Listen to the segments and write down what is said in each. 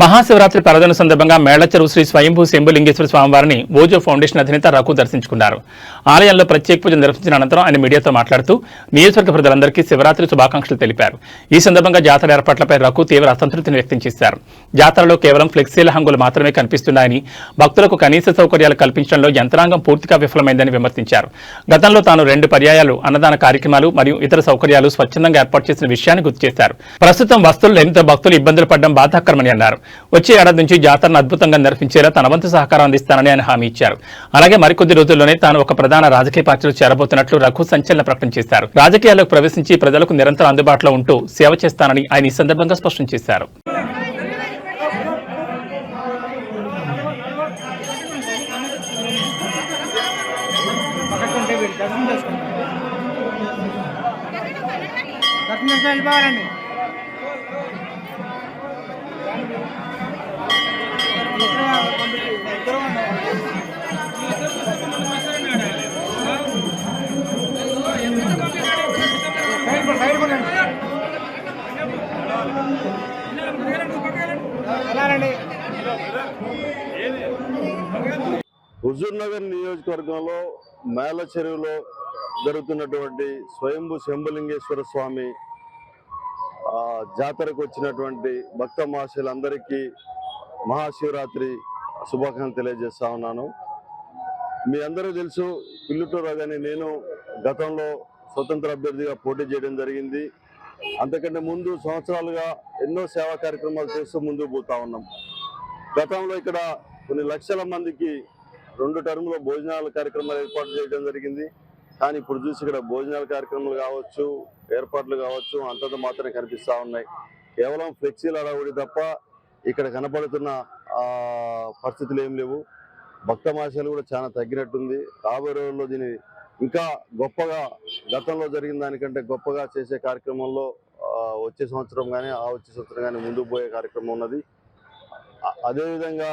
మహాశివరాత్రి పర్వదిన సందర్భంగా మేళ్ళచెరువు శ్రీ స్వయంభూ శంభులింగేశ్వర స్వామివారిని ఓజో ఫౌండేషన్ అధినేత రఘు దర్శించుకున్నారు. ఆలయంలో ప్రత్యేక పూజ నిర్వహించిన అనంతరం ఆయన మీడియాతో మాట్లాడుతూ నియోజకవర్గ ప్రజలందరికీ శివరాత్రి శుభాకాంక్షలు తెలిపారు. ఈ సందర్భంగా జాతర ఏర్పాట్లపై రఘు తీవ్ర అసంతృప్తిని వ్యక్తం చేశారు. జాతరలో కేవలం ఫ్లెక్సీల హంగులు మాత్రమే కనిపిస్తున్నాయని భక్తులకు కనీస సౌకర్యాలు కల్పించడంలో యంత్రాంగం పూర్తిగా విఫలమైందని విమర్శించారు. గతంలో తాను రెండు పర్యాయాలు అన్నదాన కార్యక్రమాలు మరియు ఇతర సౌకర్యాలు స్వచ్ఛందంగా ఏర్పాటు చేసిన విషయాన్ని గుర్తు చేశారు. ప్రస్తుతం వస్తువులు లేనితో భక్తులు ఇబ్బందులు పడడం బాధాకరమని అన్నారు. వచ్చే ఏడాది నుంచి జాతరను అద్భుతంగా నిర్వహించేలా తన వంతు సహకారం అందిస్తానని ఆయన హామీ ఇచ్చారు. అలాగే మరికొద్ది రోజుల్లోనే తాను ఒక ప్రధాన రాజకీయ పార్టీలో చేరబోతున్నట్లు రఘు సంచలన ప్రకటన చేశారు. రాజకీయాల్లోకి ప్రవేశించి ప్రజలకు నిరంతరం అందుబాటులో ఉంటూ సేవ చేస్తానని ఆయన ఈ సందర్భంగా స్పష్టం చేశారు. దర్శనం చేసుకుంటాం నగర్ నియోజకవర్గంలో మేల చెరువులో జరుగుతున్నటువంటి స్వయంభు శంభులింగేశ్వర స్వామి జాతరకు వచ్చినటువంటి భక్త మహాశయులందరికీ మహాశివరాత్రి శుభాకాంక్షలు తెలియజేస్తా ఉన్నాను. మీ అందరూ తెలుసు పిల్లుటూరు అని నేను గతంలో స్వతంత్ర అభ్యర్థిగా పోటీ చేయడం జరిగింది. అంతకంటే ముందు సంవత్సరాలుగా ఎన్నో సేవా కార్యక్రమాలు చేస్తూ ముందుకు పోతా ఉన్నాం. గతంలో ఇక్కడ కొన్ని లక్షల మందికి రెండు టర్ములో భోజనాల కార్యక్రమాలు ఏర్పాటు చేయడం జరిగింది. కానీ ఇప్పుడు చూసి ఇక్కడ భోజనాల కార్యక్రమాలు కావచ్చు ఏర్పాట్లు కావచ్చు అంతంత మాత్రమే కనిపిస్తా ఉన్నాయి. కేవలం ఫ్లెక్సీల అడవుడి తప్ప ఇక్కడ కనపడుతున్న పరిస్థితులు ఏం లేవు. భక్త మాసాలు కూడా చాలా తగ్గినట్టుంది. రాబోయే రోజుల్లో ఇంకా గొప్పగా గతంలో జరిగిన దానికంటే గొప్పగా చేసే కార్యక్రమంలో వచ్చే సంవత్సరం కానీ ఆ వచ్చే సంవత్సరం కానీ ముందుకు పోయే కార్యక్రమం ఉన్నది. అదేవిధంగా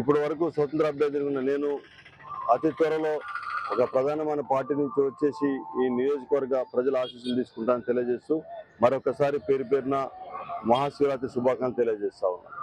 ఇప్పటి వరకు స్వతంత్ర అభ్యర్థిగా ఉన్న నేను అతి త్వరలో ఒక ప్రధానమైన పార్టీ నుంచి వచ్చేసి ఈ నియోజకవర్గ ప్రజల ఆశీస్సులు తీసుకుంటానని తెలియజేస్తూ మరొకసారి పేరు పేరున మహాశివరాత్రి శుభాకాంక్షలు తెలియజేస్తా ఉన్నాను.